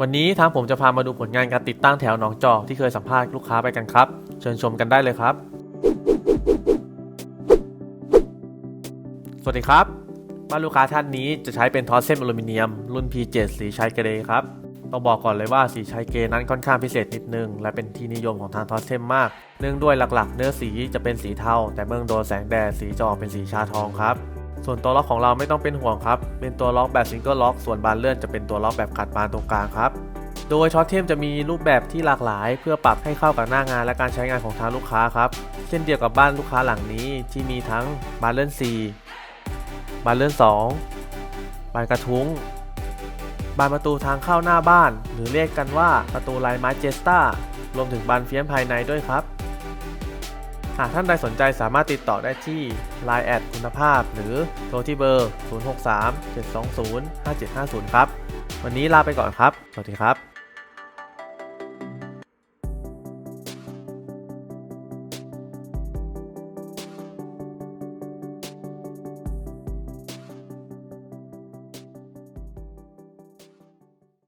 วันนี้ทางผมจะพามาดูผลงานการติดตั้งแถวหนองจอกที่เคยสัมภาษณ์ลูกค้าไปกันครับ เชิญชมกันได้เลยครับ สวัสดีครับบ้านลูกค้าท่านนี้จะใช้เป็นทอสเซมอลูมิเนียม รุ่น P7 สีชัยเกรย์ครับต้องบอกก่อนเลยว่าสีชัยเกรนั้นค่อนข้างพิเศษนิดนึง และเป็นที่นิยมของทางทอสเซมมาก เนื่องด้วยหลักๆ เนื้อสีจะเป็นสีเทาแต่เมื่อโดนแสงแดดสีจะออกเป็นสีชาทองครับ ส่วนตัวล็อกของเราไม่ต้องเป็นห่วงครับ เป็นตัวล็อกแบบซิงเกิลล็อกส่วนบานเลื่อนจะเป็นตัวล็อกแบบขัดบานตรงกลางครับ โดยช็อตเทมจะมีรูปแบบที่หลากหลาย เพื่อปรับให้เข้ากับหน้างานและการใช้งานของทางลูกค้าครับ เช่นเดียวกับบ้านลูกค้าหลังนี้ที่มีทั้งบานเลื่อน 4 บานเลื่อน 2 บานกระทุ้ง บานประตูทางเข้าหน้าบ้าน หรือเรียกกันว่าประตูลายไม้เจสตารวมถึงบานเฟียมภายในด้วยครับ หากท่านใดสนใจสามารถติดต่อได้ที่ Line แอดคุณภาพ หรือโทรที่เบอร์ 063 720 5750 ครับ วันนี้ลาไปก่อนครับ สวัสดีครับ